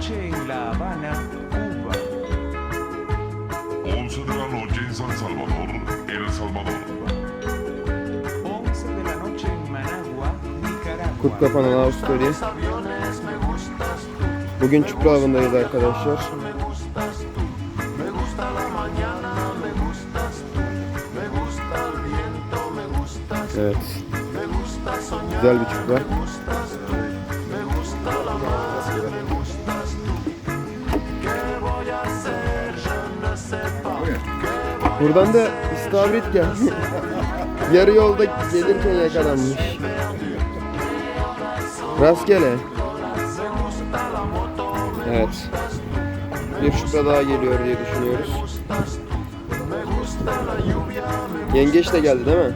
noche en La Habana, Cuba. 11 de la noche en San Salvador, El Salvador. 11 de la noche en Managua, Kurt Nicaragua. kapanan Avusturya. Bugün çupra avındayız arkadaşlar. Evet. Güzel bir çupra. Buradan da istavrit gel. Yarı yolda gelirken yakalanmış. Rastgele. Evet. Bir şüphe daha geliyor diye düşünüyoruz. Yengeç de geldi değil mi?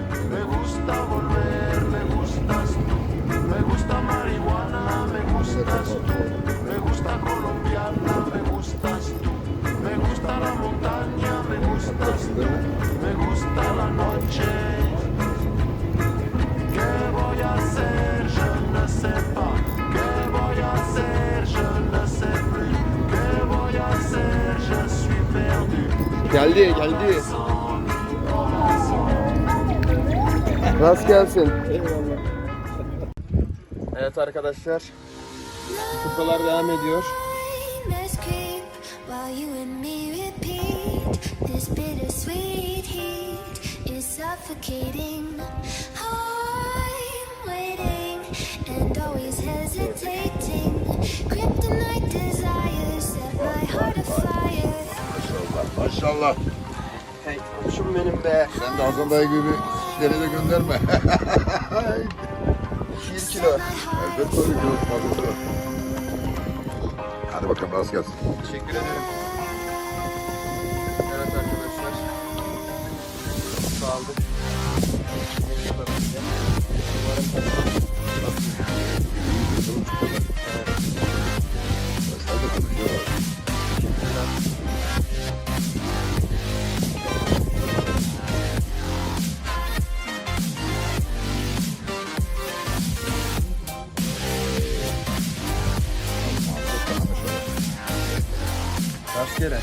Geldi, geldi. Rast gelsin. Evet arkadaşlar. Kupalar devam ediyor. While you and me repeat. This bittersweet heat is suffocating. I'm waiting and always hesitating. Kryptonite desires set my heart afire. Maşallah. Hey, kuşum benim be. Sen de Hasan dayı gibi işleri de gönderme. 1 kilo. Elbet tabii ki. Hadi bakalım rast gelsin. Teşekkür ederim. Evet arkadaşlar. Sağlık. Rastlar Rastgele.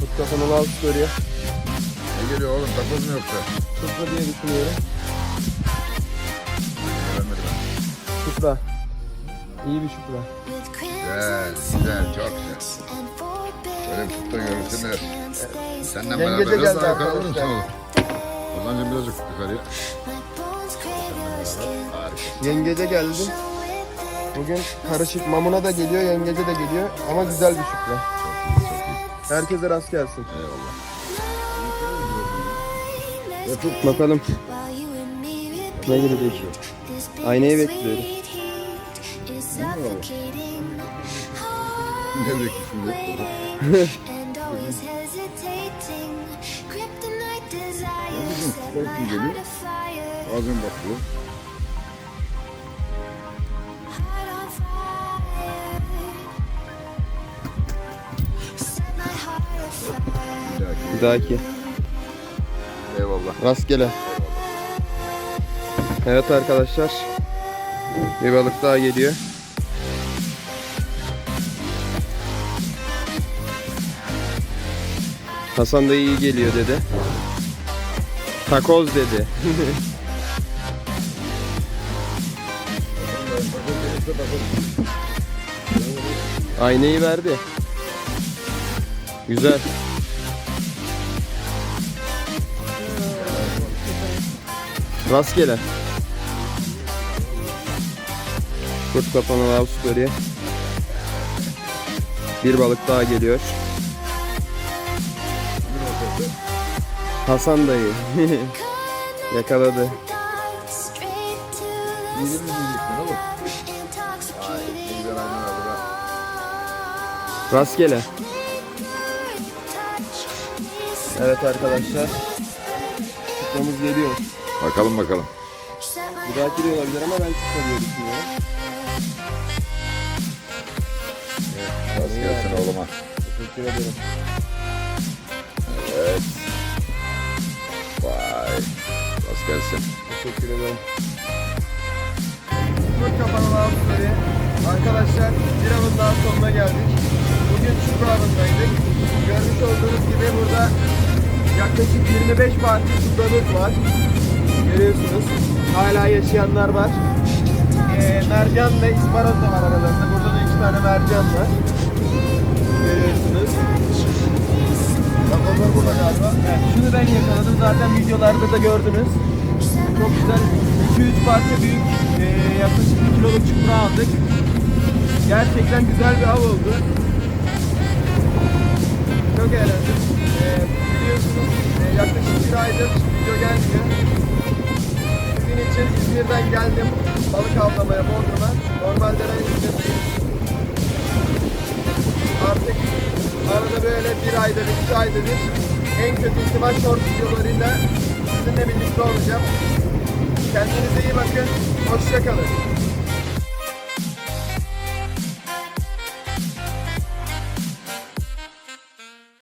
Kurt kafanı al. Ne geliyor oğlum takoz mu yoksa? Supra diye düşünüyorum. Göremedim ben. Supra. İyi bir. With Güzel, güzel, çok güzel. Şöyle bir tutta görürsünler. stay Senden Yengece beraber geldi daha mısın arkadaşlar. oğlum? Ozancım birazcık yukarıya. Yengece geldi. Bugün karışık mamuna da geliyor, yengece de geliyor ama güzel bir supra. Herkese rast gelsin. Eyvallah. Bakalım ne gelecek. Aynayı suffocating. Ne bekliyorsun? heart afire. Ağzım bakıyor. Dahaki. Eyvallah. Rastgele. Evet arkadaşlar. Bir balık daha geliyor. Hasan da iyi geliyor dedi. Takoz dedi. Aynayı verdi. Güzel. Rastgele. Kurt kapanı Avustralya. Bir balık daha geliyor. Hasan dayı. Yakaladı. Rastgele. Evet arkadaşlar. Çıkmamız geliyor. Bakalım bakalım. Bir dahaki de olabilir ama ben diye düşünüyorum. Rast gelsin oğluma. Teşekkür ederim. Evet. Vay. Rast gelsin. Teşekkür ederim. Kapanan avları. Arkadaşlar bir avın daha sonuna geldik. Bugün çukur avındaydık. Görmüş olduğunuz gibi burada yaklaşık 25 parça çukurumuz var. Görüyorsunuz. Hala yaşayanlar var. Ee, mercan ve isparoz da var aralarında. Burada da iki tane mercan var. Görüyorsunuz. Bak onlar burada galiba. Evet, şunu ben yakaladım. Zaten videolarda da gördünüz. Çok güzel 200 parça büyük e, yaklaşık 1 kiloluk çupra aldık. Gerçekten güzel bir av oldu. Çok eğlendim. E, biliyorsunuz e, yaklaşık bir aydır video gelmiyor. Bugün için İzmir'den geldim balık avlamaya Bodrum'a. Normalde ben İzmir'deyim. Artık arada böyle bir ayda bir, iki ayda bir en kötü ihtimal short videolarıyla sizinle birlikte olacağım. Kendinize iyi bakın. Hoşçakalın.